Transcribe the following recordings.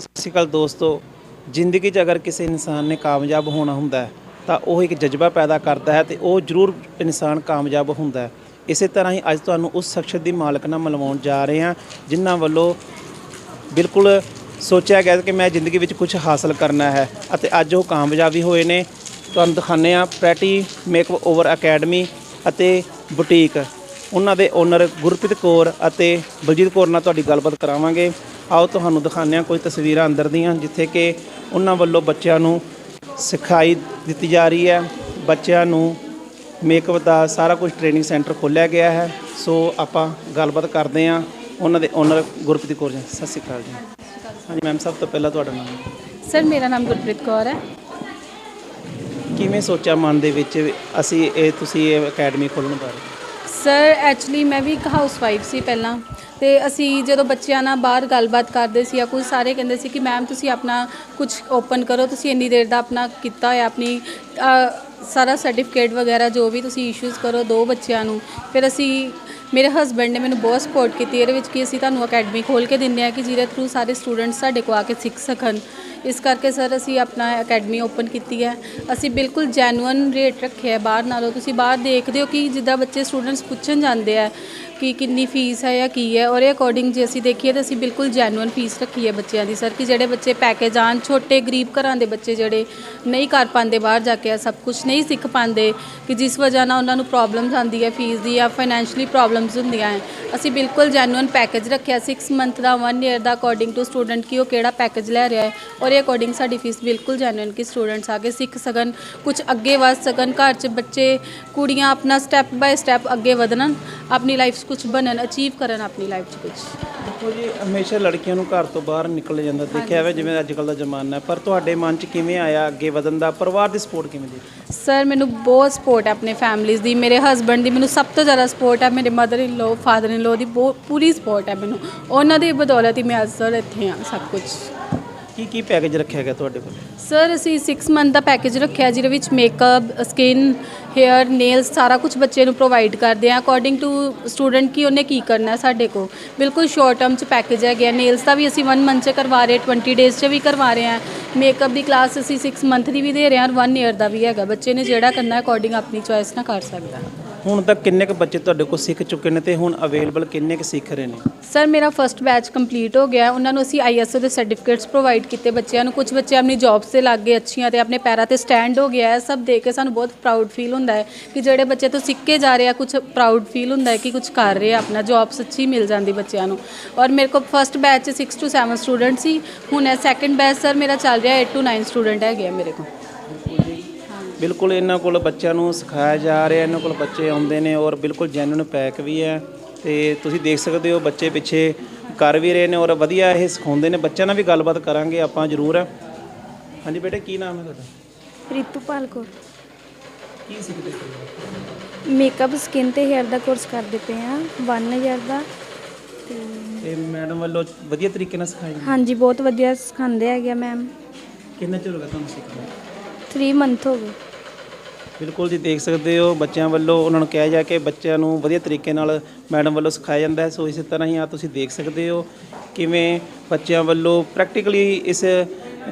ਸਤਿ ਸ਼੍ਰੀ ਅਕਾਲ ਦੋਸਤੋ। ਜ਼ਿੰਦਗੀ 'ਚ ਅਗਰ ਕਿਸੇ ਇਨਸਾਨ ਨੇ ਕਾਮਯਾਬ ਹੋਣਾ ਹੁੰਦਾ ਹੈ, ਤਾਂ ਉਹ ਇੱਕ ਜਜ਼ਬਾ ਪੈਦਾ ਕਰਦਾ ਹੈ ਤੇ ਉਹ ਜ਼ਰੂਰ ਇਨਸਾਨ ਕਾਮਯਾਬ ਹੁੰਦਾ ਹੈ। ਇਸੇ ਤਰ੍ਹਾਂ ਹੀ ਅੱਜ ਤੁਹਾਨੂੰ ਉਸ ਸ਼ਖਸ ਦੀ ਮਾਲਕ ਨਾਲ ਮਿਲਵਾਉਣ ਜਾ ਰਹੇ ਹਾਂ, ਜਿਨ੍ਹਾਂ ਵੱਲੋਂ ਬਿਲਕੁਲ ਸੋਚਿਆ ਗਿਆ ਕਿ ਮੈਂ ਜ਼ਿੰਦਗੀ ਵਿੱਚ ਕੁਝ ਹਾਸਲ ਕਰਨਾ ਹੈ ਅਤੇ ਅੱਜ ਉਹ ਕਾਮਯਾਬੀ ਹੋਏ ਨੇ। ਤੁਹਾਨੂੰ ਦਿਖਾਉਂਦੇ ਹਾਂ ਪ੍ਰੈਟੀ ਮੇਕਅਪ ਓਵਰ ਅਕੈਡਮੀ ਅਤੇ ਬੁਟੀਕ। ਉਹਨਾਂ ਦੇ ਓਨਰ ਗੁਰਪ੍ਰੀਤ ਕੌਰ ਅਤੇ ਬਲਜੀਤ ਕੌਰ ਨਾਲ ਤੁਹਾਡੀ ਗੱਲਬਾਤ ਕਰਾਵਾਂਗੇ। ਆਓ ਤੁਹਾਨੂੰ ਦਿਖਾਉਂਦੇ ਹਾਂ ਕੁਝ ਤਸਵੀਰਾਂ ਅੰਦਰ ਦੀਆਂ ਜਿੱਥੇ ਕਿ ਉਹਨਾਂ ਵੱਲੋਂ ਬੱਚਿਆਂ ਨੂੰ ਸਿਖਾਈ ਦਿੱਤੀ ਜਾ ਰਹੀ ਹੈ। ਬੱਚਿਆਂ ਨੂੰ ਮੇਕਅਪ ਦਾ ਸਾਰਾ ਕੁਝ ਟ੍ਰੇਨਿੰਗ ਸੈਂਟਰ ਖੋਲ੍ਹਿਆ ਗਿਆ ਹੈ। ਸੋ ਆਪਾਂ ਗੱਲਬਾਤ ਕਰਦੇ ਹਾਂ ਉਹਨਾਂ ਦੇ ਓਨਰ ਗੁਰਪ੍ਰੀਤ ਕੌਰ ਜੀ। ਸਤਿ ਸ਼੍ਰੀ ਅਕਾਲ ਜੀ। ਹਾਂਜੀ ਮੈਮ ਸਭ ਤੋਂ ਪਹਿਲਾਂ ਤੁਹਾਡਾ ਨਾਮ? ਸਰ ਮੇਰਾ ਨਾਮ ਗੁਰਪ੍ਰੀਤ ਕੌਰ ਹੈ। ਕਿਵੇਂ ਸੋਚਿਆ ਮਨ ਦੇ ਵਿੱਚ ਅਸੀਂ ਇਹ ਤੁਸੀਂ ਇਹ ਅਕੈਡਮੀ ਖੋਲ੍ਹਣ ਬਾਰੇ? ਸਰ ਐਕਚੁਅਲੀ ਮੈਂ ਵੀ ਇੱਕ ਹਾਊਸਵਾਈਫ ਸੀ ਪਹਿਲਾਂ ਤੇ ਅਸੀਂ ਜਦੋਂ ਬੱਚਿਆਂ ਨਾਲ ਬਾਹਰ ਗੱਲਬਾਤ ਕਰਦੇ ਸੀ ਜਾਂ ਕੁਝ ਸਾਰੇ ਕਹਿੰਦੇ ਸੀ ਕਿ ਮੈਮ ਤੁਸੀਂ ਆਪਣਾ ਕੁਝ ਓਪਨ ਕਰੋ ਤੁਸੀਂ ਇੰਨੀ ਦੇਰ ਦਾ ਆਪਣਾ ਕੀਤਾ ਹੋਇਆ ਆਪਣੀ ਅ, ਸਾਰਾ ਸਰਟੀਫਿਕੇਟ ਵਗੈਰਾ ਜੋ ਵੀ ਤੁਸੀਂ ਇਸ਼ੂਜ਼ ਕਰੋ ਦੋ ਬੱਚਿਆਂ ਨੂੰ। ਫਿਰ ਅਸੀਂ ਮੇਰੇ ਹਸਬੰਡ ਨੇ ਮੈਨੂੰ ਬਹੁਤ ਸਪੋਰਟ ਕੀਤੀ ਇਹਦੇ ਵਿੱਚ ਕਿ ਅਸੀਂ ਤੁਹਾਨੂੰ ਅਕੈਡਮੀ ਖੋਲ ਕੇ ਦਿੰਦੇ ਆ ਕਿ ਜਿਹਦੇ ਥਰੂ ਸਾਰੇ ਸਟੂਡੈਂਟਸ ਸਾਡੇ ਕੋਲ ਆ ਕੇ ਸਿੱਖ ਸਕਣ। ਇਸ ਕਰਕੇ ਸਰ ਅਸੀਂ ਆਪਣਾ ਅਕੈਡਮੀ ਓਪਨ ਕੀਤੀ ਹੈ। ਅਸੀਂ ਬਿਲਕੁਲ ਜੈਨੂਅਨ ਰੇਟ ਰੱਖਿਆ ਹੈ ਬਾਹਰ ਨਾਲੋਂ। ਤੁਸੀਂ ਬਾਹਰ ਦੇਖਦੇ ਹੋ ਕਿ ਜਿੱਦਾਂ ਬੱਚੇ ਸਟੂਡੈਂਟਸ ਪੁੱਛਣ ਜਾਂਦੇ ਆ ਕਿ ਕਿੰਨੀ ਫੀਸ ਹੈ ਜਾਂ ਕੀ ਹੈ ਉਹਦੇ ਅਕੋਰਡਿੰਗ ਜੇ ਅਸੀਂ ਦੇਖੀਏ ਤਾਂ ਅਸੀਂ ਬਿਲਕੁਲ ਜੈਨੂਅਨ ਫੀਸ ਰੱਖੀ ਹੈ ਬੱਚਿਆਂ ਦੀ ਸਰ ਕਿ ਜਿਹੜੇ ਬੱਚੇ ਪੈਕੇਜ ਆਣ ਛੋਟੇ ਗਰੀਬ ਘਰਾਂ ਦੇ ਬੱਚੇ ਜਿਹੜੇ ਨਹੀਂ ਕਰ ਪਾਉਂਦੇ ਬਾਹਰ ਜਾ ਕੇ ਸਭ ਕੁਝ ਨਹੀਂ ਸਿੱਖ ਪਾਉਂਦੇ ਕਿ ਜਿਸ ਵਜ੍ਹਾ ਨਾਲ ਉਹਨਾਂ ਨੂੰ ਪ੍ਰੋਬਲਮਸ ਆਉਂਦੀ ਹੈ ਫੀਸ ਦੀ ਜਾਂ ਫਾਈਨੈਂਸ਼ਲੀ ਪ੍ਰੋਬਲਮਸ ਹੁੰਦੀਆਂ ਹੈ। ਅਸੀਂ ਬਿਲਕੁਲ ਜੈਨੂਅਨ ਪੈਕੇਜ ਰੱਖਿਆ 6 ਮੰਥ ਦਾ 1 ਇਅਰ ਦਾ ਅਕੋਰਡਿੰਗ ਟੂ ਸਟੂਡੈਂਟ ਕਿ ਉਹ ਕਿਹੜਾ ਪੈਕੇਜ ਲੈ ਰਿਹਾ ਹੈ ਉਹਦੇ ਅਕੋਰਡਿੰਗ ਸਾਡੀ ਫੀਸ ਬਿਲਕੁਲ ਜੈਨੂਅਨ ਕਿ ਸਟੂਡੈਂਟਸ ਆ ਕੇ ਸਿੱਖ ਸਕਣ ਕੁਝ ਅੱਗੇ ਵਧ ਸਕਣ, ਘਰ 'ਚ ਬੱਚੇ, ਕੁੜੀਆਂ ਆਪਣਾ ਸਟੈਪ ਬਾਏ ਸਟੈਪ ਅੱਗੇ ਵਧਣ, ਆਪਣੀ ਲਾਈਫ ਕੁਝ ਬਣਨ ਅਚੀਵ ਕਰਨ ਆਪਣੀ ਲਾਈਫ 'ਚ ਕੁਝ ਦੇਖੋ ਜੀ ਹਮੇਸ਼ਾ ਲੜਕੀਆਂ ਨੂੰ ਘਰ ਤੋਂ ਬਾਹਰ ਨਿਕਲ ਜਾਂਦਾ ਦੇਖਿਆ ਹੋਵੇ ਜਿਵੇਂ ਅੱਜ ਕੱਲ ਦਾ ਜ਼ਮਾਨਾ ਹੈ। ਪਰ ਤੁਹਾਡੇ ਮਨ 'ਚ ਕਿਵੇਂ ਆਇਆ ਅੱਗੇ ਵਧਣ ਦਾ? ਪਰਿਵਾਰ ਦੀ ਸਪੋਰਟ ਕਿਵੇਂ ਦੀ? ਸਰ ਮੈਨੂੰ ਬਹੁਤ ਸਪੋਰਟ ਹੈ ਆਪਣੇ ਫੈਮਲੀਜ਼ ਦੀ। ਮੇਰੇ ਹਸਬੰਡ ਦੀ ਮੈਨੂੰ ਸਭ ਤੋਂ ਜ਼ਿਆਦਾ ਸਪੋਰਟ ਹੈ ਮੇਰੇ mother in law father in ਲੋ ਦੀ ਬਹੁਤ ਪੂਰੀ ਸਪੋਰਟ ਹੈ ਮੈਨੂੰ। ਉਹਨਾਂ ਦੀ ਬਦੌਲਤ ਹੀ ਮੈਂ ਅੱਜ ਸਰ ਇੱਥੇ ਹਾਂ ਸਭ ਕੁਝ ਕੀ ਕੀ ਪੈਕੇਜ ਰੱਖਿਆ ਗਿਆ ਤੁਹਾਡੇ ਕੋਲ? ਸਰ ਅਸੀਂ 6 ਮੰਥ ਦਾ ਪੈਕੇਜ ਰੱਖਿਆ ਜਿਹਦੇ ਵਿੱਚ ਮੇਕਅਪ ਸਕਿਨ ਹੇਅਰ ਨੇਲਸ ਸਾਰਾ ਕੁਝ ਬੱਚੇ ਨੂੰ ਪ੍ਰੋਵਾਈਡ ਕਰਦੇ ਆ ਅਕੋਰਡਿੰਗ ਟੂ ਸਟੂਡੈਂਟ ਕੀ ਉਹਨੇ ਕੀ ਕਰਨਾ ਸਾਡੇ ਕੋਲ। ਬਿਲਕੁਲ ਸ਼ਾਰਟ ਟਰਮ ਚ ਪੈਕੇਜ ਹੈ ਗਿਆ ਨੇਲਸ ਦਾ ਵੀ ਅਸੀਂ 1 ਮੰਥ ਚ ਕਰਵਾ ਰਹੇ 20 ਡੇਜ਼ ਚ ਵੀ ਕਰਵਾ ਰਹੇ ਹਾਂ। ਮੇਕਅਪ ਦੀ ਕਲਾਸ ਅਸੀਂ 6 ਮੰਥ ਦੀ ਵੀ ਦੇ ਰਹੇ ਹਾਂ 1 ਇਅਰ ਦਾ ਵੀ ਹੈਗਾ। ਬੱਚੇ ਨੇ ਜਿਹੜਾ ਕਰਨਾ ਹੈ ਅਕੋਰਡਿੰਗ ਆਪਣੀ ਚੋਇਸ ਨਾਲ ਕਰ ਸਕਦਾ। ਹੁਣ ਤੱਕ ਕਿੰਨੇ ਕੁ ਬੱਚੇ ਤੁਹਾਡੇ ਕੋਲ ਸਿੱਖ ਚੁੱਕੇ ਨੇ ਤੇ ਹੁਣ ਅਵੇਲੇਬਲ ਕਿੰਨੇ ਕੁ ਸਿੱਖ ਰਹੇ ਨੇ? ਸਰ ਮੇਰਾ ਫਰਸਟ ਬੈਚ ਕੰਪਲੀਟ ਹੋ ਗਿਆ। ਉਹਨਾਂ ਨੂੰ ਅਸੀਂ ਆਈਐਸਓ ਦੇ ਸਰਟੀਫਿਕੇਟਸ ਪ੍ਰੋਵਾਈਡ ਕੀਤੇ ਬੱਚਿਆਂ ਨੂੰ। ਕੁਝ ਬੱਚੇ ਆਪਣੀ ਜੌਬਸ ਤੇ ਲੱਗ ਗਏ ਅੱਛੀਆਂ ਤੇ ਆਪਣੇ ਪੈਰਾਂ ਤੇ ਸਟੈਂਡ ਹੋ ਗਿਆ। ਹੈ ਸਭ ਦੇਖ ਕੇ ਸਾਨੂੰ ਬਹੁਤ ਪ੍ਰਾਊਡ ਫੀਲ ਹੁੰਦਾ ਹੈ ਕਿ ਜਿਹੜੇ ਬੱਚੇ ਤੋਂ ਸਿੱਖ ਕੇ ਜਾ ਰਹੇ ਆ ਕੁਝ ਪ੍ਰਾਊਡ ਫੀਲ ਹੁੰਦਾ ਹੈ ਕਿ ਕੁਝ ਕਰ ਰਹੇ ਆ, ਆਪਣਾ ਜੌਬਸ ਅੱਛੀ ਮਿਲ ਜਾਂਦੀ ਬੱਚਿਆਂ ਨੂੰ। ਔਰ ਮੇਰੇ ਕੋਲ ਫਰਸਟ ਬੈਚ 6 ਟੂ 7 ਸਟੂਡੈਂਟ ਸੀ। ਹੁਣ ਇਹ ਸੈਕੰਡ ਬੈਚ ਸਰ ਮੇਰਾ ਚੱਲ ਰਿਹਾ 8 ਟੂ 9 ਸਟੂਡੈਂਟ ਹੈਗੇ ਆ ਮੇਰੇ ਕੋਲ। ਬਿਲਕੁਲ ਇਹਨਾਂ ਕੋਲ ਬੱਚਿਆਂ ਨੂੰ ਸਿਖਾਇਆ ਜਾ ਰਿਹਾ ਇਹਨਾਂ ਕੋਲ ਬੱਚੇ ਆਉਂਦੇ ਨੇ ਔਰ ਬਿਲਕੁਲ ਜੈਨੂਨ ਪੈਕ ਵੀ ਹੈ ਤੇ ਤੁਸੀਂ ਦੇਖ ਸਕਦੇ ਹੋ ਬੱਚੇ ਪਿੱਛੇ ਕਰ ਵੀ ਰਹੇ ਨੇ ਔਰ ਵਧੀਆ ਇਹ ਸਿਖਾਉਂਦੇ ਨੇ। ਬੱਚਿਆਂ ਨਾਲ ਵੀ ਗੱਲਬਾਤ ਕਰਾਂਗੇ ਆਪਾਂ ਜ਼ਰੂਰ। ਹਾਂਜੀ ਬੇਟੇ ਕੀ ਨਾਮ ਹੈ ਤੁਹਾਡਾ? ਰਿਤੂਪਾਲ ਕੌਰ। ਕੀ ਸਿੱਖਦੇ ਹੋ ਮੇਕਅਪ ਸਕਿਨ ਤੇ ਹੇਅਰ ਦਾ ਕੋਰਸ ਕਰਦੇ ਪਏ ਆ 1000 ਦਾ। ਤੇ ਮੈਡਮ ਵੱਲੋਂ ਵਧੀਆ ਤਰੀਕੇ ਨਾਲ ਜਾਂਦਾ ਹਾਂਜੀ ਬਹੁਤ ਵਧੀਆ ਸਿਖਾਉਂਦੇ ਹੈਗੇ ਮੈਮ ਕਿੰਨਾ ਚਿਰ ਹੋ ਗਿਆ ਤੁਹਾਨੂੰ ਸਿੱਖਦੇ 3 ਮੰਥ ਹੋ ਗਏ। ਬਿਲਕੁਲ ਜੀ ਦੇਖ ਸਕਦੇ ਹੋ ਬੱਚਿਆਂ ਵੱਲੋਂ ਉਹਨਾਂ ਨੂੰ ਕਿਹਾ ਜਾ ਕੇ ਬੱਚਿਆਂ ਨੂੰ ਵਧੀਆ ਤਰੀਕੇ ਨਾਲ ਮੈਡਮ ਵੱਲੋਂ ਸਿਖਾਇਆ ਜਾਂਦਾ ਹੈ। ਸੋ ਇਸੇ ਤਰ੍ਹਾਂ ਹੀ ਆ ਤੁਸੀਂ ਦੇਖ ਸਕਦੇ ਹੋ ਕਿਵੇਂ ਬੱਚਿਆਂ ਵੱਲੋਂ ਪ੍ਰੈਕਟੀਕਲੀ ਇਸ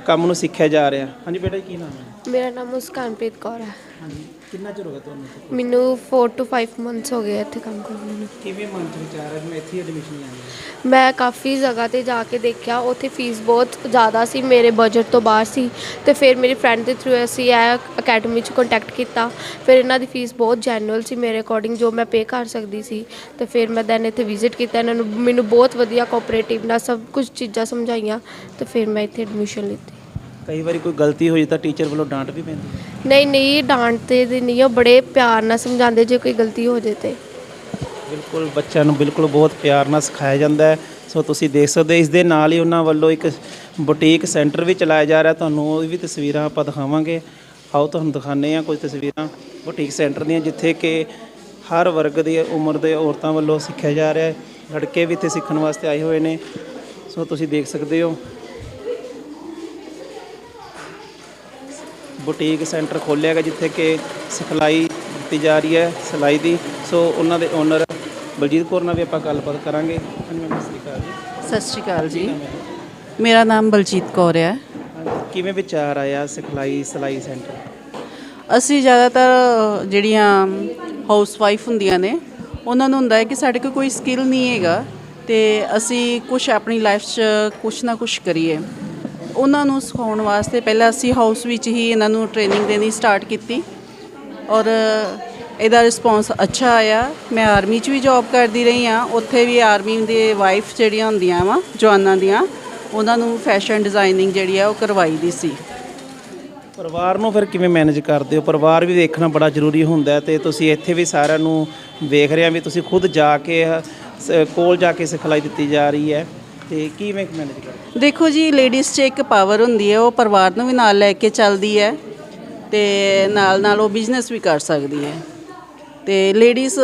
ਕੰਮ ਨੂੰ ਸਿੱਖਿਆ ਜਾ ਰਿਹਾ। ਹਾਂਜੀ ਬੇਟਾ ਜੀ ਕੀ ਨਾਮ ਹੈ? ਮੇਰਾ ਨਾਮ ਮੁਸਕਾਨਪ੍ਰੀਤ ਕੌਰ ਹੈ। ਹਾਂਜੀ। ਕਿੰਨਾ ਚਿਰ ਹੋ ਗਿਆ ਤੁਹਾਨੂੰ ਇੱਥੇ? ਮੈਨੂੰ 4 ਤੋਂ 5 ਮੰਥਸ ਹੋ ਗਏ ਇੱਥੇ ਕੰਮ ਕਰਨ ਨੂੰ। ਕਿਵੇਂ ਮਨ ਚ ਵਿਚਾਰ ਹੈ? ਮੈਂ ਇੱਥੇ ਹੀ ਐਡਮਿਸ਼ਨ ਲੈਣੀ ਮੈਂ ਕਾਫੀ ਜਗ੍ਹਾ ਤੇ ਜਾ ਕੇ ਦੇਖਿਆ ਉੱਥੇ ਫੀਸ ਬਹੁਤ ਜ਼ਿਆਦਾ ਸੀ ਮੇਰੇ ਬਜਟ ਤੋਂ ਬਾਹਰ ਸੀ। ਤੇ ਫਿਰ ਮੇਰੀ ਫਰੈਂਡ ਦੇ ਥਰੂ ਅਸੀਂ ਇਹ ਅਕੈਡਮੀ 'ਚ ਕੰਟੈਕਟ ਕੀਤਾ। ਫਿਰ ਇਹਨਾਂ ਦੀ ਫੀਸ ਬਹੁਤ ਜੈਨੂਅਲ ਸੀ ਮੇਰੇ ਅਕੋਰਡਿੰਗ ਜੋ ਮੈਂ ਪੇ ਕਰ ਸਕਦੀ ਸੀ। ਤੇ ਫਿਰ ਮੈਂ ਦੈਨ ਇੱਥੇ ਵਿਜ਼ਿਟ ਕੀਤਾ ਇਹਨਾਂ ਨੂੰ ਮੈਨੂੰ ਬਹੁਤ ਵਧੀਆ ਕੋਆਪਰੇਟਿਵ ਨਾਲ ਸਭ ਕੁਝ ਚੀਜ਼ਾਂ ਸਮਝਾਈਆਂ। ਤੇ ਫਿਰ ਮੈਂ ਇੱਥੇ ਐਡਮਿਸ਼ਨ ਲਿੱਤੀ। ਕਈ ਵਾਰੀ ਕੋਈ ਗਲਤੀ ਹੋਈ ਤਾਂ ਟੀਚਰ ਵੱਲੋਂ ਡਾਂਟ ਵੀ ਪੈਂਦੀ? ਹੈ ਨਹੀਂ ਨਹੀਂ ਡਾਂਟਦੇ ਤੇ ਨਹੀਂ ਉਹ ਬੜੇ ਪਿਆਰ ਨਾਲ ਸਮਝਾਉਂਦੇ ਜੇ ਕੋਈ ਗਲਤੀ ਹੋ ਜੇ ਤੇ। ਬਿਲਕੁਲ ਬੱਚਿਆਂ ਨੂੰ ਬਿਲਕੁਲ ਬਹੁਤ ਪਿਆਰ ਨਾਲ ਸਿਖਾਇਆ ਜਾਂਦਾ ਹੈ। ਸੋ ਤੁਸੀਂ ਦੇਖ ਸਕਦੇ ਹੋ ਇਸ ਦੇ ਨਾਲ ਹੀ ਉਹਨਾਂ ਵੱਲੋਂ ਇੱਕ ਬੁਟੀਕ ਸੈਂਟਰ ਵੀ ਚਲਾਇਆ ਜਾ ਰਿਹਾ। ਤੁਹਾਨੂੰ ਉਹ ਵੀ ਤਸਵੀਰਾਂ ਆਪਾਂ ਦਿਖਾਵਾਂਗੇ। ਆਓ ਤੁਹਾਨੂੰ ਦਿਖਾਉਂਦੇ ਹਾਂ ਕੁਝ ਤਸਵੀਰਾਂ ਬੁਟੀਕ ਸੈਂਟਰ ਦੀਆਂ ਜਿੱਥੇ ਕਿ ਹਰ ਵਰਗ ਦੀ ਉਮਰ ਦੇ ਔਰਤਾਂ ਵੱਲੋਂ ਸਿੱਖਿਆ ਜਾ ਰਿਹਾ ਹੈ। ਲੜਕੇ ਵੀ ਇੱਥੇ ਸਿੱਖਣ ਵਾਸਤੇ ਆਏ ਹੋਏ ਨੇ। ਸੋ ਤੁਸੀਂ ਦੇਖ ਸਕਦੇ ਹੋ ਬੁਟੀਕ ਸੈਂਟਰ ਖੋਲ੍ਹਿਆ ਗਿਆ ਜਿੱਥੇ ਕਿ ਸਿਖਲਾਈ ਦਿੱਤੀ ਜਾ ਰਹੀ ਹੈ ਸਿਲਾਈ ਦੀ। ਸੋ ਉਹਨਾਂ ਦੇ ਓਨਰ ਬਲਜੀਤ ਕੌਰ ਨਾਲ ਵੀ ਆਪਾਂ ਗੱਲਬਾਤ ਕਰਾਂਗੇ। ਹਾਂਜੀ ਮੈਮ ਸਤਿ ਸ਼੍ਰੀ ਅਕਾਲ ਜੀ। ਸਤਿ ਸ਼੍ਰੀ ਅਕਾਲ ਜੀ। ਮੇਰਾ ਨਾਮ ਬਲਜੀਤ ਕੌਰ ਹੈ। ਕਿਵੇਂ ਵਿਚਾਰ ਆਇਆ ਸਿਖਲਾਈ ਸਲਾਈ ਸੈਂਟਰ? ਅਸੀਂ ਜ਼ਿਆਦਾਤਰ ਜਿਹੜੀਆਂ ਹਾਊਸ ਵਾਈਫ ਹੁੰਦੀਆਂ ਨੇ ਉਹਨਾਂ ਨੂੰ ਹੁੰਦਾ ਹੈ ਕਿ ਸਾਡੇ ਕੋਲ ਕੋਈ ਸਕਿੱਲ ਨਹੀਂ ਹੈਗਾ ਤੇ ਅਸੀਂ ਕੁਝ ਆਪਣੀ ਲਾਈਫ 'ਚ ਕੁਝ ਨਾ ਕੁਝ ਕਰੀਏ। ਉਹਨਾਂ ਨੂੰ ਸਿਖਾਉਣ ਵਾਸਤੇ ਪਹਿਲਾਂ ਅਸੀਂ ਹਾਊਸ ਵਿੱਚ ਹੀ ਇਹਨਾਂ ਨੂੰ ਟ੍ਰੇਨਿੰਗ ਦੇਣੀ ਸਟਾਰਟ ਕੀਤੀ ਔਰ ਇਹਦਾ ਰਿਸਪੌਂਸ ਅੱਛਾ ਆਇਆ। ਮੈਂ ਆਰਮੀ 'ਚ ਵੀ ਜੌਬ ਕਰਦੀ ਰਹੀ ਹਾਂ। ਉੱਥੇ ਵੀ ਆਰਮੀ ਦੇ ਵਾਈਫ ਜਿਹੜੀਆਂ ਹੁੰਦੀਆਂ ਵਾ, ਜਵਾਨਾਂ ਦੀਆਂ, ਉਹਨਾਂ ਨੂੰ ਫੈਸ਼ਨ ਡਿਜ਼ਾਈਨਿੰਗ ਜਿਹੜੀ ਆ ਉਹ ਕਰਵਾਈ ਦੀ ਸੀ। ਪਰਿਵਾਰ ਨੂੰ ਫਿਰ ਕਿਵੇਂ ਮੈਨੇਜ ਕਰਦੇ ਹੋ? ਪਰਿਵਾਰ ਵੀ ਦੇਖਣਾ ਬੜਾ ਜ਼ਰੂਰੀ ਹੁੰਦਾ ਹੈ ਤੇ ਤੁਸੀਂ ਇੱਥੇ ਵੀ ਸਾਰਿਆਂ ਨੂੰ ਵੇਖ ਰਹੇ ਆ ਵੀ ਤੁਸੀਂ ਖੁਦ ਜਾ ਕੇ ਸ- ਕੋਲ ਜਾ ਕੇ ਸਿਖਲਾਈ ਦਿੱਤੀ ਜਾ ਰਹੀ ਹੈ। ਤੇ ਕਿਵੇਂ ਮੈਨੇਜ ਕਰਦੇ ਦੇਖੋ ਜੀ ਲੇਡੀਜ਼ 'ਚ ਇੱਕ ਪਾਵਰ ਹੁੰਦੀ ਹੈ, ਉਹ ਪਰਿਵਾਰ ਨੂੰ ਵੀ ਨਾਲ ਲੈ ਕੇ ਚੱਲਦੀ ਹੈ ਤੇ ਨਾਲ ਨਾਲ ਉਹ ਬਿਜ਼ਨਸ ਵੀ ਕਰ ਸਕਦੀ ਹੈ। ਤੇ ਲੇਡੀਜ਼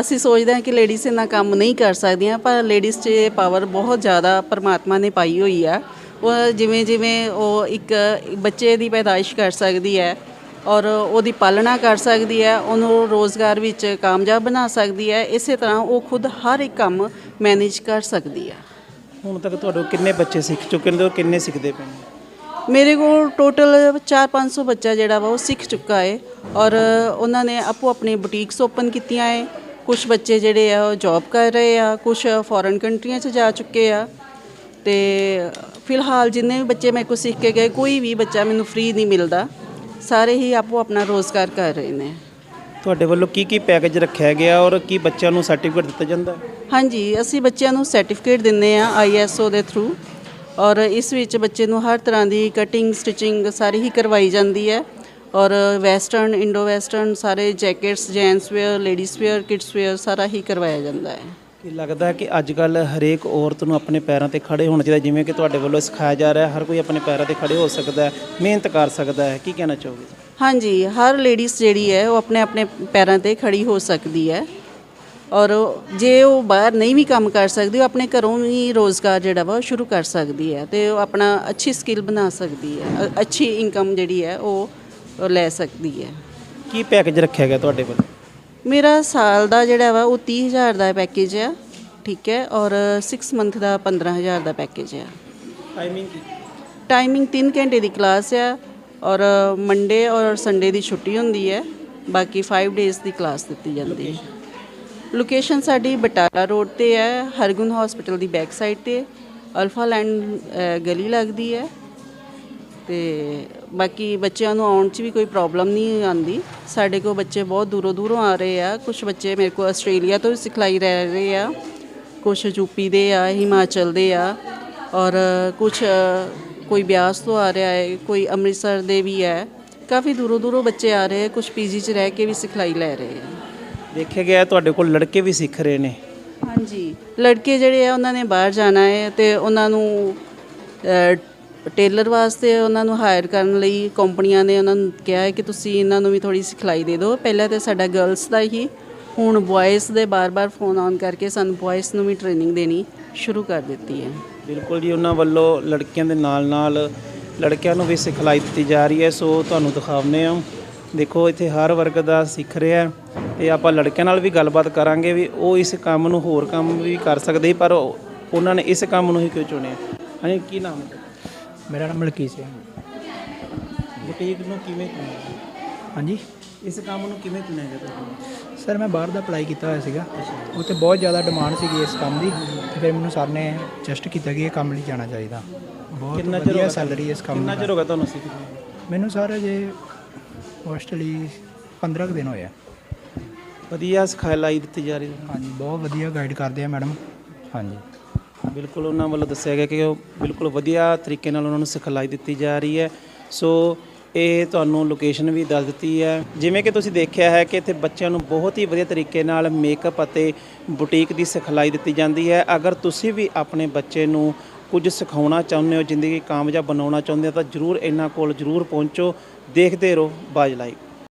ਅਸੀਂ ਸੋਚਦੇ ਹਾਂ ਕਿ ਲੇਡੀਜ਼ ਇੰਨਾ ਕੰਮ ਨਹੀਂ ਕਰ ਸਕਦੀਆਂ, ਪਰ ਲੇਡੀਜ਼ 'ਚ ਪਾਵਰ ਬਹੁਤ ਜ਼ਿਆਦਾ ਪਰਮਾਤਮਾ ਨੇ ਪਾਈ ਹੋਈ ਆ। ਉਹ ਜਿਵੇਂ ਜਿਵੇਂ ਉਹ ਇੱਕ ਬੱਚੇ ਦੀ ਪੈਦਾਇਸ਼ ਕਰ ਸਕਦੀ ਹੈ ਔਰ ਉਹਦੀ ਪਾਲਣਾ ਕਰ ਸਕਦੀ ਹੈ, ਉਹਨੂੰ ਰੋਜ਼ਗਾਰ ਵਿੱਚ ਕਾਮਯਾਬ ਬਣਾ ਸਕਦੀ ਹੈ, ਇਸੇ ਤਰ੍ਹਾਂ ਉਹ ਖੁਦ ਹਰ ਇੱਕ ਕੰਮ ਮੈਨੇਜ ਕਰ ਸਕਦੀ ਹੈ ਹੁਣ ਤੱਕ ਤੁਹਾਡੇ ਕੋਲ ਕਿੰਨੇ ਬੱਚੇ ਸਿੱਖ ਚੁੱਕੇ ਨੇ ਤੇ ਕਿੰਨੇ ਸਿੱਖਦੇ ਪਏ ਨੇ? ਮੇਰੇ ਕੋਲ ਟੋਟਲ 4-500 ਬੱਚਾ ਜਿਹੜਾ ਵਾ, ਉਹ ਸਿੱਖ ਚੁੱਕਾ ਹੈ ਔਰ ਉਹਨਾਂ ਨੇ ਆਪੋ ਆਪਣੀ ਬੁਟੀਕਸ ਓਪਨ ਕੀਤੀਆਂ ਹੈ ਕੁਝ ਬੱਚੇ ਜਿਹੜੇ ਆ, ਉਹ ਜੌਬ ਕਰ ਰਹੇ ਆ ਕੁਝ ਫੋਰਨ ਕੰਟਰੀਆਂ 'ਚ ਜਾ ਚੁੱਕੇ ਆ। ਤੇ ਫਿਲਹਾਲ ਜਿੰਨੇ ਵੀ ਬੱਚੇ ਮੇਰੇ ਕੋਲ ਸਿੱਖ ਕੇ ਗਏ, ਕੋਈ ਵੀ ਬੱਚਾ ਮੈਨੂੰ ਫ੍ਰੀ ਨਹੀਂ ਮਿਲਦਾ। ਸਾਰੇ ਹੀ ਆਪੋ ਆਪਣਾ ਰੋਜ਼ਗਾਰ ਕਰ ਰਹੇ ਨੇ। ਤੁਹਾਡੇ ਵੱਲੋਂ ਕੀ ਕੀ ਪੈਕੇਜ ਰੱਖਿਆ ਗਿਆ ਔਰ ਕੀ ਬੱਚਿਆਂ ਨੂੰ ਸਰਟੀਫਿਕੇਟ ਦਿੱਤਾ ਜਾਂਦਾ? ਹੈ ਹਾਂਜੀ ਅਸੀਂ ਬੱਚਿਆਂ ਨੂੰ ਸਰਟੀਫਿਕੇਟ ਦਿੰਦੇ ਆ ਆਈਐਸਓ ਦੇ ਥਰੂ ਔਰ ਇਸ ਵਿੱਚ ਬੱਚੇ ਨੂੰ ਹਰ ਤਰ੍ਹਾਂ ਦੀ ਕਟਿੰਗ ਸਟਿਚਿੰਗ ਸਾਰੀ ਹੀ ਕਰਵਾਈ ਜਾਂਦੀ ਹੈ ਔਰ ਵੈਸਟਰਨ ਇੰਡੋ ਵੈਸਟਰਨ ਸਾਰੇ jackets gents wear ladies wear kids wear ਸਾਰਾ ਹੀ ਕਰਵਾਇਆ ਜਾਂਦਾ ਹੈ। ਕੀ ਲੱਗਦਾ ਹੈ ਕਿ ਅੱਜ ਕੱਲ ਹਰੇਕ ਔਰਤ ਨੂੰ ਆਪਣੇ ਪੈਰਾਂ ਤੇ ਖੜੇ ਹੋਣਾ ਚਾਹੀਦਾ ਜਿਵੇਂ ਕਿ ਤੁਹਾਡੇ ਵੱਲੋਂ ਸਿਖਾਇਆ ਜਾ ਰਿਹਾ ਹਰ ਕੋਈ ਆਪਣੇ ਪੈਰਾਂ ਤੇ ਖੜੇ ਹੋ ਸਕਦਾ ਹੈ ਮਿਹਨਤ ਕਰ ਸਕਦਾ ਹੈ ਕੀ ਕਹਿਣਾ ਚਾਹੋਗੇ? ਹਾਂਜੀ ਹਰ ਲੇਡੀਜ਼ ਜਿਹੜੀ ਹੈ ਉਹ ਆਪਣੇ ਆਪਣੇ ਪੈਰਾਂ ਤੇ ਖੜੀ ਹੋ ਸਕਦੀ ਹੈ। ਔਰ ਜੇ ਉਹ ਬਾਹਰ ਨਹੀਂ ਵੀ ਕੰਮ ਕਰ ਸਕਦੀ ਉਹ ਆਪਣੇ ਘਰੋਂ ਵੀ ਰੋਜ਼ਗਾਰ ਜਿਹੜਾ ਵਾ ਉਹ ਸ਼ੁਰੂ ਕਰ ਸਕਦੀ ਹੈ ਤੇ ਉਹ ਆਪਣਾ ਅੱਛੀ ਸਕਿੱਲ ਬਣਾ ਸਕਦੀ ਹੈ ਅ- ਅੱਛੀ ਇਨਕਮ ਜਿਹੜੀ ਹੈ ਉਹ ਉਹ ਲੈ ਸਕਦੀ ਹੈ। ਕੀ ਪੈਕੇਜ ਰੱਖਿਆ ਗਿਆ ਤੁਹਾਡੇ ਵੱਲੋਂ ਮੇਰਾ ਸਾਲ ਦਾ ਜਿਹੜਾ ਵਾ ਉਹ 30000 ਦਾ ਪੈਕੇਜ ਹੈ ਠੀਕ ਹੈ ਔਰ 6 ਮੰਥ ਦਾ 15000 ਦਾ ਪੈਕੇਜ ਹੈ ਟਾਈਮਿੰਗ ਕੀ? ਟਾਈਮਿੰਗ 3 ਘੰਟੇ ਦੀ ਕਲਾਸ ਹੈ ਔਰ ਮੰਡੇ ਔਰ ਸੰਡੇ ਦੀ ਛੁੱਟੀ ਹੁੰਦੀ ਹੈ। ਬਾਕੀ 5 ਡੇਜ਼ ਦੀ ਕਲਾਸ ਦਿੱਤੀ ਜਾਂਦੀ ਹੈ। ਲੋਕੇਸ਼ਨ ਸਾਡੀ ਬਟਾਲਾ ਰੋਡ ਤੇ ਹੈ ਹਰਗੁਨ ਹਸਪੀਟਲ ਦੀ ਬੈਕ ਸਾਈਡ ਤੇ। ਅਲਫਾ ਲੈਂਡ ਗਲੀ ਲੱਗਦੀ ਹੈ। ਤੇ ਬਾਕੀ ਬੱਚਿਆਂ ਨੂੰ ਆਉਣ 'ਚ ਵੀ ਕੋਈ ਪ੍ਰੋਬਲਮ ਨਹੀਂ ਆਂਦੀ ਸਾਡੇ ਕੋਲ ਬੱਚੇ ਬਹੁਤ ਦੂਰੋਂ ਦੂਰੋਂ ਆ ਰਹੇ ਆ। ਕੁਝ ਬੱਚੇ ਮੇਰੇ ਕੋਲ ਆਸਟ੍ਰੇਲੀਆ ਤੋਂ ਵੀ ਸਿਖਲਾਈ ਰਹਿ ਰਹੇ ਆ। ਕੁਝ ਯੂਪੀ ਦੇ ਆ, ਹਿਮਾਚਲ ਦੇ ਆ। ਔਰ ਕੁਝ ਕੋਈ ਬਿਆਸ ਤੋਂ ਆ ਰਿਹਾ ਹੈ ਕੋਈ ਅੰਮ੍ਰਿਤਸਰ ਦੇ ਵੀ ਹੈ ਕਾਫੀ ਦੂਰੋਂ ਦੂਰੋਂ ਬੱਚੇ ਆ ਰਹੇ ਆ ਕੁਝ ਪੀਜੀ 'ਚ ਰਹਿ ਕੇ ਵੀ ਸਿਖਲਾਈ ਲੈ ਰਹੇ ਆ ਦੇਖਿਆ ਗਿਆ ਹੈ ਤੁਹਾਡੇ ਕੋਲ ਲੜਕੇ ਵੀ ਸਿੱਖ ਰਹੇ ਨੇ। ਹਾਂਜੀ ਲੜਕੇ ਜਿਹੜੇ ਆ ਉਹਨਾਂ ਨੇ ਬਾਹਰ ਜਾਣਾ ਹੈ ਤੇ ਉਹਨਾਂ ਨੂੰ ਟੇਲਰ ਵਾਸਤੇ ਉਹਨਾਂ ਨੂੰ ਹਾਇਰ ਕਰਨ ਲਈ ਕੰਪਨੀਆਂ ਨੇ ਉਹਨਾਂ ਨੂੰ ਕਿਹਾ ਹੈ ਕਿ ਤੁਸੀਂ ਇਹਨਾਂ ਨੂੰ ਵੀ ਥੋੜੀ ਸਿਖਲਾਈ ਦੇ ਦਿਓ। ਪਹਿਲਾਂ ਤੇ ਸਾਡਾ ਗਰਲਸ ਦਾ ਹੀ ਹੁਣ ਬॉयਜ਼ ਦੇ ਬਾਰ-ਬਾਰ ਫੋਨ ਆਨ ਕਰਕੇ ਸਾਨੂੰ ਬॉयਜ਼ ਨੂੰ ਵੀ ਟ੍ਰੇਨਿੰਗ ਦੇਣੀ ਸ਼ੁਰੂ ਕਰ ਦਿੱਤੀ ਹੈ। ਬਿਲਕੁਲ ਜੀ ਉਹਨਾਂ ਵੱਲੋਂ ਲੜਕੀਆਂ ਦੇ ਨਾਲ ਨਾਲ ਲੜਕਿਆਂ ਨੂੰ ਵੀ ਸਿਖਲਾਈ ਦਿੱਤੀ ਜਾ ਰਹੀ ਹੈ ਸੋ ਤੁਹਾਨੂੰ ਦਿਖਾਉਂਦੇ ਹਾਂ। ਦੇਖੋ ਇੱਥੇ ਹਰ ਵਰਗ ਦਾ ਸਿੱਖ ਰਿਹਾ ਤੇ ਆਪਾਂ ਲੜਕਿਆਂ ਨਾਲ ਵੀ ਗੱਲਬਾਤ ਕਰਾਂਗੇ ਵੀ ਉਹ ਇਸ ਕੰਮ ਨੂੰ ਹੋਰ ਕੰਮ ਵੀ ਕਰ ਸਕਦੇ ਪਰ ਉਹ- ਉਹਨਾਂ ਨੇ ਇਸ ਕੰਮ ਨੂੰ ਹੀ ਕਿਉਂ ਚੁਣਿਆ? ਹਾਂਜੀ ਕੀ ਨਾਮ ਹੈ? ਮੇਰਾ ਨਾਮ ਮਲਕੀਤ ਸਿੰਘ ਬੁਟੀਕ ਨੂੰ ਕਿਵੇਂ ਚੁਣਿਆ? ਹਾਂਜੀ। ਇਸ ਕੰਮ ਨੂੰ ਕਿਵੇਂ ਚੁਣਿਆ ਗਿਆ ਤੁਹਾਨੂੰ ਸਰ ਮੈਂ ਬਾਹਰ ਦਾ ਅਪਲਾਈ ਕੀਤਾ ਹੋਇਆ ਸੀਗਾ। ਉੱਥੇ ਬਹੁਤ ਜ਼ਿਆਦਾ ਡਿਮਾਂਡ ਸੀਗੀ ਇਸ ਕੰਮ ਦੀ ਤੇ ਫਿਰ ਮੈਨੂੰ ਸਰ ਨੇ ਜਸਟ ਕੀਤਾ ਕਿ ਇਹ ਕੰਮ ਲਈ ਜਾਣਾ ਚਾਹੀਦਾ। ਬਹੁਤ ਕਿੰਨਾ ਚਿਰ ਹੋ ਵਧੀਆ ਗਿਆ ਸੈਲਰੀ ਇਸ ਕੰਮ ਕਿੰਨਾ ਚਿਰ ਹੋ ਗਿਆ ਤੁਹਾਨੂੰ ਸਿੱਖਦੇ ਨੂੰ? ਮੈਨੂੰ ਸਰ ਜੇ ਮੋਸਟਲੀ 15 ਕੁ ਦਿਨ ਹੋਏ ਆ। ਵਧੀਆ ਸਿਖਲਾਈ ਦਿੱਤੀ ਜਾ ਰਹੀ ਹੈ। ਹਾਂਜੀ ਬਹੁਤ ਵਧੀਆ ਗਾਈਡ ਕਰਦੇ ਆ ਮੈਡਮ ਹਾਂਜੀ। ਬਿਲਕੁਲ ਉਹਨਾਂ ਵੱਲੋਂ ਦੱਸਿਆ ਗਿਆ ਕਿ ਉਹ ਬਿਲਕੁਲ ਵਧੀਆ ਤਰੀਕੇ ਨਾਲ ਉਹਨਾਂ ਨੂੰ ਸਿਖਲਾਈ ਦਿੱਤੀ ਜਾ ਰਹੀ ਹੈ। ਸੋ ਇਹ ਤੁਹਾਨੂੰ ਲੋਕੇਸ਼ਨ ਵੀ ਦੱਸ ਦਿੱਤੀ ਹੈ। ਜਿਵੇਂ ਕਿ ਤੁਸੀਂ ਦੇਖਿਆ ਹੈ ਕਿ ਇੱਥੇ ਬੱਚਿਆਂ ਨੂੰ ਬਹੁਤ ਹੀ ਵਧੀਆ ਤਰੀਕੇ ਨਾਲ ਮੇਕਅਪ ਅਤੇ ਬੁਟੀਕ ਦੀ ਸਿਖਲਾਈ ਦਿੱਤੀ ਜਾਂਦੀ ਹੈ। ਅਗਰ ਤੁਸੀਂ ਵੀ ਆਪਣੇ ਬੱਚੇ ਨੂੰ ਕੁਝ ਸਿਖਾਉਣਾ ਚਾਹੁੰਦੇ ਹੋ, ਜ਼ਿੰਦਗੀ ਕਾਮਯਾਬ ਬਣਾਉਣਾ ਚਾਹੁੰਦੇ ਹੋ, ਤਾਂ ਜਰੂਰ ਇਹਨਾਂ ਕੋਲ ਜਰੂਰ ਪਹੁੰਚੋ। ਦੇਖਦੇ ਰਹੋ ਬਾਜ ਲਾਈਵ